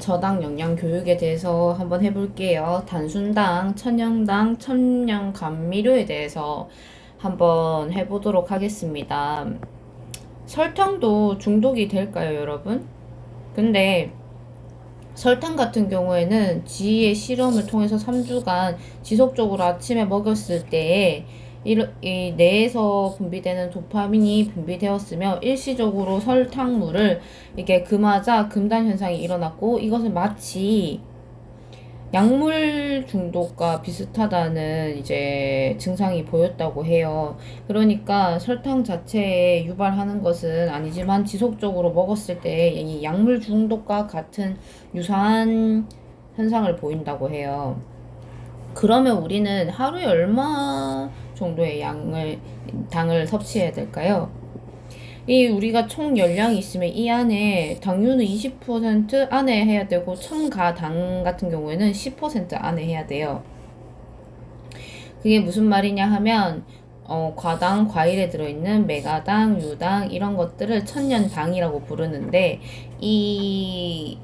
저당 영양 교육에 대해서 한번 해볼게요. 단순당, 천연당, 천연 감미료에 대해서 한번 해보도록 하겠습니다. 설탕도 중독이 될까요, 여러분? 근데 설탕 같은 경우에는 지의 실험을 통해서 3주간 지속적으로 아침에 먹였을 때에 이, 이 뇌에서 분비되는 도파민이 분비되었으며 일시적으로 설탕물을 이게 금하자 금단 현상이 일어났고 이것은 마치 약물 중독과 비슷하다는 이제 증상이 보였다고 해요. 그러니까 설탕 자체에 유발하는 것은 아니지만 지속적으로 먹었을 때 이 약물 중독과 같은 유사한 현상을 보인다고 해요. 그러면 우리는 하루에 얼마 정도의 양을 당을 섭취해야 될까요? 이 우리가 총 열량이 있으면 이 안에 당류는 20% 안에 해야 되고 첨가당 같은 경우에는 10% 안에 해야 돼요. 그게 무슨 말이냐 하면 어, 과당, 과일에 들어있는 메가당, 유당 이런 것들을 천년당이라고 부르는데 이,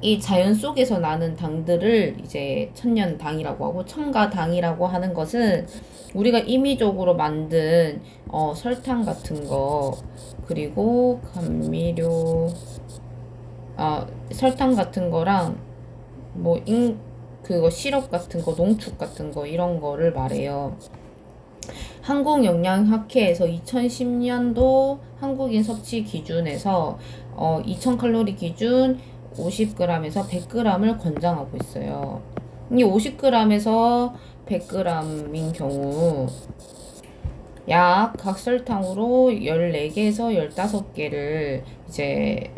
이 자연 속에서 나는 당들을 이제 천년당이라고 하고 첨가당이라고 하는 것은 우리가 임의적으로 만든 어, 설탕 같은 거 그리고 감미료 아 설탕 같은 거랑 뭐 인, 그거 시럽 같은 거 농축 같은 거 이런 거를 말해요. 한국영양학회에서 2010년도 한국인 섭취 기준에서 어, 2000칼로리 기준 50g에서 100g을 권장하고 있어요. 이 50g에서 100g인 경우 약 각설탕으로 14개에서 15개를 이제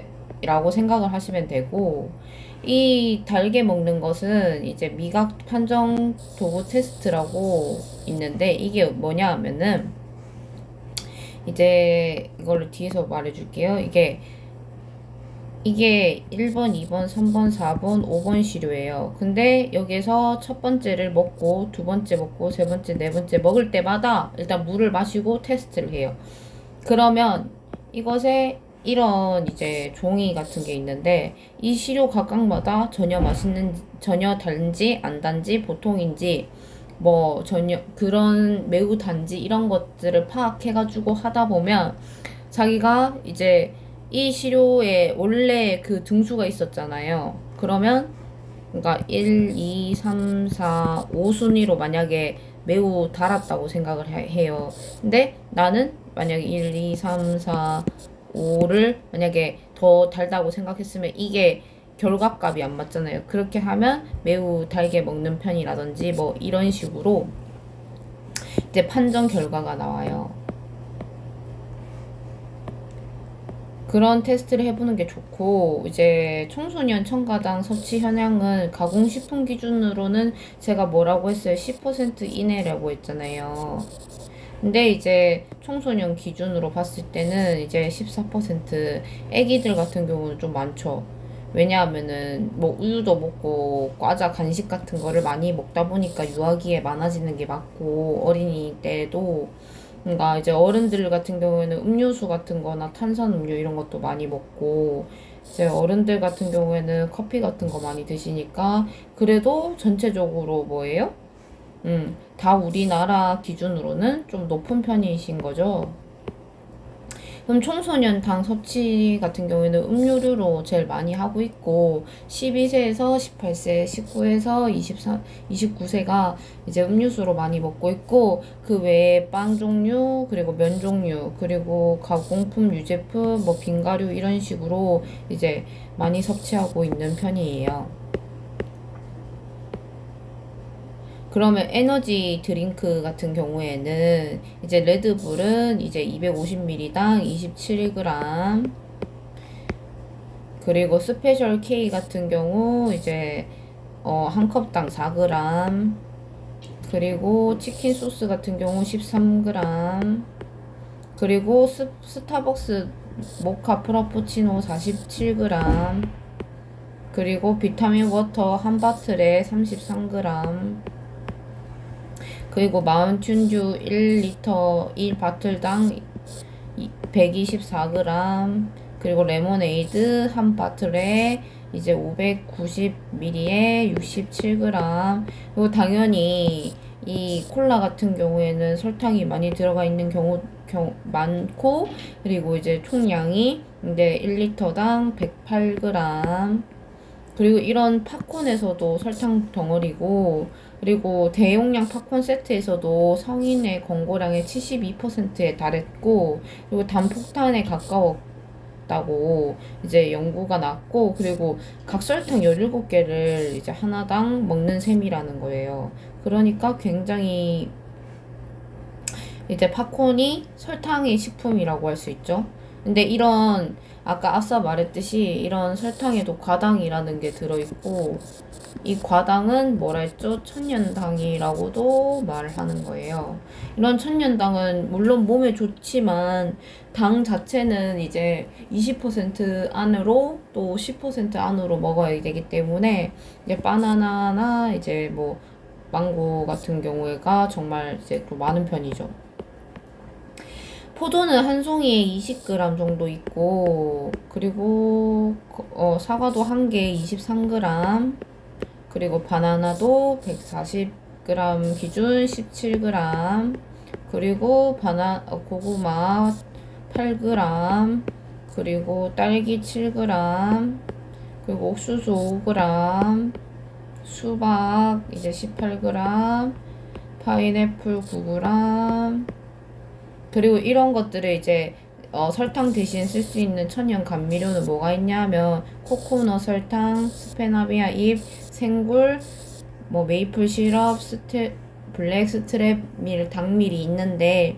라고 생각을 하시면 되고 이 달게 먹는 것은 이제 미각 판정 도구 테스트라고 있는데 이게 뭐냐 하면은 이제 이거를 뒤에서 말해 줄게요. 이게 이게 1번, 2번, 3번, 4번, 5번 시료예요. 근데 여기서 첫 번째를 먹고 두 번째 먹고 세 번째, 네 번째 먹을 때마다 일단 물을 마시고 테스트를 해요. 그러면 이것에 이런 이제 종이 같은 게 있는데 이 시료 각각마다 전혀 맛있는 전혀 단지 안 단지 보통인지 뭐 전혀 그런 매우 단지 이런 것들을 파악해 가지고 하다 보면 자기가 이제 이 시료에 원래 그 등수가 있었잖아요. 그러면 그러니까 1, 2, 3, 4, 5순위로 만약에 매우 달았다고 생각을 해요. 근데 나는 만약에 1, 2, 3, 4, 5를 만약에 더 달다고 생각했으면 이게 결과값이 안 맞잖아요. 그렇게 하면 매우 달게 먹는 편이라든지 뭐 이런 식으로 이제 판정 결과가 나와요. 그런 테스트를 해보는 게 좋고 이제 청소년 첨가당 섭취 현황은 가공식품 기준으로는 제가 뭐라고 했어요? 10% 이내라고 했잖아요. 근데 이제 청소년 기준으로 봤을 때는 이제 14% 애기들 같은 경우는 좀 많죠. 왜냐하면은 뭐 우유도 먹고 과자 간식 같은 거를 많이 먹다 보니까 유아기에 많아지는 게 맞고 어린이 때도 그러니까 이제 어른들 같은 경우에는 음료수 같은 거나 탄산음료 이런 것도 많이 먹고 이제 어른들 같은 경우에는 커피 같은 거 많이 드시니까 그래도 전체적으로 뭐예요? 음, 다 우리나라 기준으로는 좀 높은 편이신 거죠. 그럼 청소년 당 섭취 같은 경우에는 음료류로 제일 많이 하고 있고 12세에서 18세, 19에서 24, 29세가 이제 음료수로 많이 먹고 있고 그 외에 빵 종류 그리고 면 종류 그리고 가공품 유제품 뭐 빙가류 이런 식으로 이제 많이 섭취하고 있는 편이에요. 그러면 에너지 드링크 같은 경우에는 이제 레드불은 이제 250ml당 27g 그리고 스페셜 K 같은 경우 이제 어, 한 컵당 4g 그리고 치킨 소스 같은 경우 13g 그리고 스, 스타벅스 모카 프라푸치노 47g 그리고 비타민 워터 한 바틀에 33g 그리고 마운틴듀 1리터 1바틀당 124g 그리고 레모네이드 한 바틀에 이제 590ml에 67g. 그리고 당연히 이 콜라 같은 경우에는 설탕이 많이 들어가 있는 경우, 경, 많고, 그리고 이제 총량이 이제 1리터당 108g. 그리고 이런 팝콘에서도 설탕 덩어리고, 그리고 대용량 팝콘 세트에서도 성인의 권고량의 72%에 달했고, 그리고 단폭탄에 가까웠다고 이제 연구가 났고, 그리고 각설탕 17개를 이제 하나당 먹는 셈이라는 거예요. 그러니까 굉장히 이제 팝콘이 설탕의 식품이라고 할 수 있죠. 근데 이런 아까 앞서 말했듯이 이런 설탕에도 과당이라는 게 들어있고 이 과당은 뭐라 했죠? 천연당이라고도 말을 하는 거예요. 이런 천연당은 물론 몸에 좋지만 당 자체는 이제 20% 안으로 또 10% 안으로 먹어야 되기 때문에 이제 바나나나 이제 뭐 망고 같은 경우에가 정말 이제 또 많은 편이죠. 포도는 한 송이에 20g 정도 있고 그리고 어, 사과도 한 개에 23g 그리고 바나나도 140g 기준 17g 그리고 바나 어, 고구마 8g 그리고 딸기 7g 그리고 옥수수 5g 수박 이제 18g 파인애플 9g 그리고 이런 것들을 이제 어, 설탕 대신 쓸 수 있는 천연 감미료는 뭐가 있냐면 코코넛 설탕, 스페나비아 잎, 생굴, 뭐 메이플 시럽, 스테, 블랙 스트랩 밀, 당밀이 있는데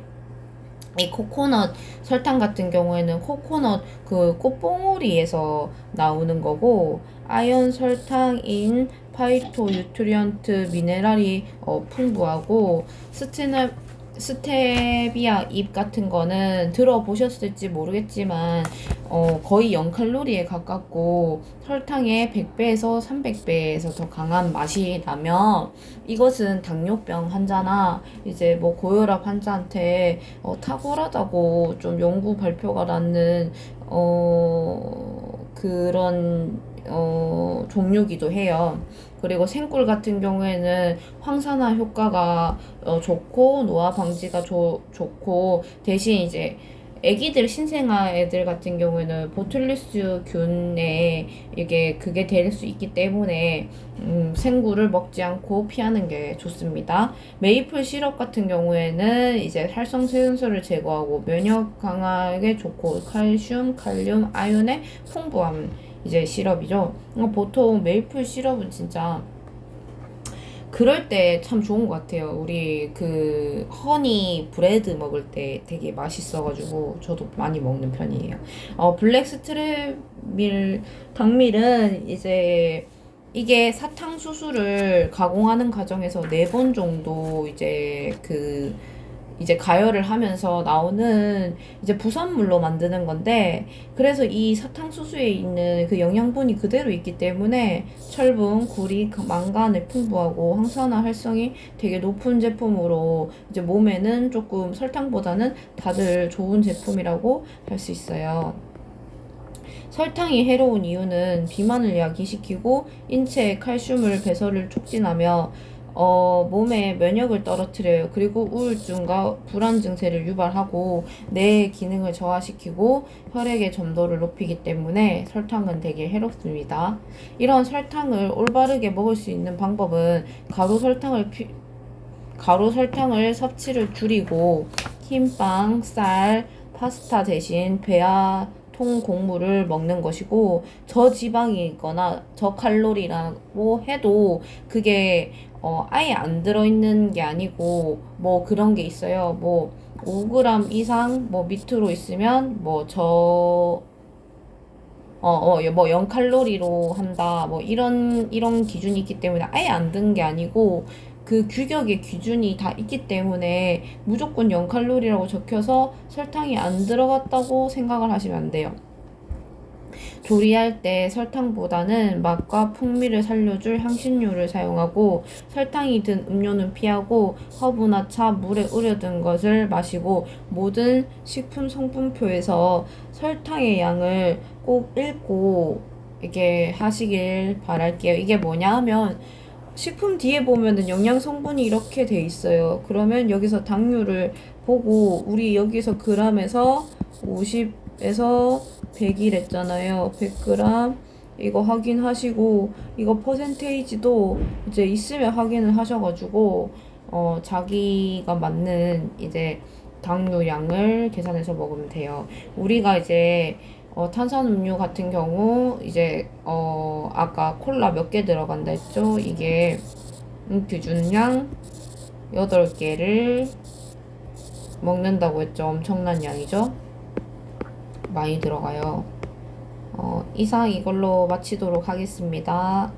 이 코코넛 설탕 같은 경우에는 코코넛 그 꽃봉오리에서 나오는 거고 아연 설탕인 파이토 뉴트리언트 미네랄이 어, 풍부하고 스테나 스테비아 잎 같은 거는 들어보셨을지 모르겠지만 어, 거의 0칼로리에 가깝고 설탕의 100배에서 300배에서 더 강한 맛이 나면 이것은 당뇨병 환자나 이제 뭐 고혈압 환자한테 어, 탁월하다고 좀 연구 발표가 났는 어, 그런 어, 종류기도 해요. 그리고 생꿀 같은 경우에는 황산화 효과가 어, 좋고 노화 방지가 조, 좋고 대신 이제 애기들 신생아 애들 같은 경우에는 보툴리스 균에 이게 그게 될 수 있기 때문에 음, 생굴을 먹지 않고 피하는 게 좋습니다. 메이플 시럽 같은 경우에는 이제 활성 세균소를 제거하고 면역 강하게 좋고 칼슘, 칼륨, 아연의 풍부함 이제 시럽이죠. 어, 보통 메이플 시럽은 진짜 그럴 때 참 좋은 것 같아요. 우리 그 허니 브레드 먹을 때 되게 맛있어가지고 저도 많이 먹는 편이에요. 어, 블랙 스트랩밀 당밀은 이제 이게 사탕수수를 가공하는 과정에서 네 번 정도 이제 그 이제 가열을 하면서 나오는 이제 부산물로 만드는 건데 그래서 이 사탕수수에 있는 그 영양분이 그대로 있기 때문에 철분, 구리, 그 망간을 풍부하고 항산화 활성이 되게 높은 제품으로 이제 몸에는 조금 설탕보다는 다들 좋은 제품이라고 할 수 있어요. 설탕이 해로운 이유는 비만을 야기시키고 인체의 칼슘을 배설을 촉진하며 어, 몸의 면역을 떨어뜨려요. 그리고 우울증과 불안 증세를 유발하고 뇌의 기능을 저하시키고 혈액의 점도를 높이기 때문에 설탕은 되게 해롭습니다. 이런 설탕을 올바르게 먹을 수 있는 방법은 가루 설탕을 피, 가루 설탕을 섭취를 줄이고 흰빵, 쌀, 파스타 대신 배아 통 곡물을 먹는 것이고 저지방이거나 저칼로리라고 해도 그게 어, 아예 안 들어있는 게 아니고 뭐 그런 게 있어요. 뭐 5g 이상 뭐 밑으로 있으면 뭐 저, 어, 어, 뭐 0칼로리로 한다. 뭐 이런, 이런 기준이 있기 때문에 아예 안 든 게 아니고 그 규격의 기준이 다 있기 때문에 무조건 0칼로리라고 적혀서 설탕이 안 들어갔다고 생각을 하시면 안 돼요. 조리할 때 설탕보다는 맛과 풍미를 살려줄 향신료를 사용하고 설탕이 든 음료는 피하고 허브나 차, 물에 우려든 것을 마시고 모든 식품 성분표에서 설탕의 양을 꼭 읽고 이게 하시길 바랄게요. 이게 뭐냐 하면 식품 뒤에 보면은 영양 성분이 이렇게 돼 있어요. 그러면 여기서 당류를 보고 우리 여기서 그램에서 50에서 100일 했잖아요. 100g 이거 확인하시고 이거 퍼센테이지도 이제 있으면 확인을 하셔가지고 어 자기가 맞는 이제 당류량을 계산해서 먹으면 돼요. 우리가 이제 어, 탄산음료 같은 경우 이제 어 아까 콜라 몇 개 들어간다 했죠? 이게 음, 규준량 8개를 먹는다고 했죠. 엄청난 양이죠. 많이 들어가요. 어, 이상 이걸로 마치도록 하겠습니다.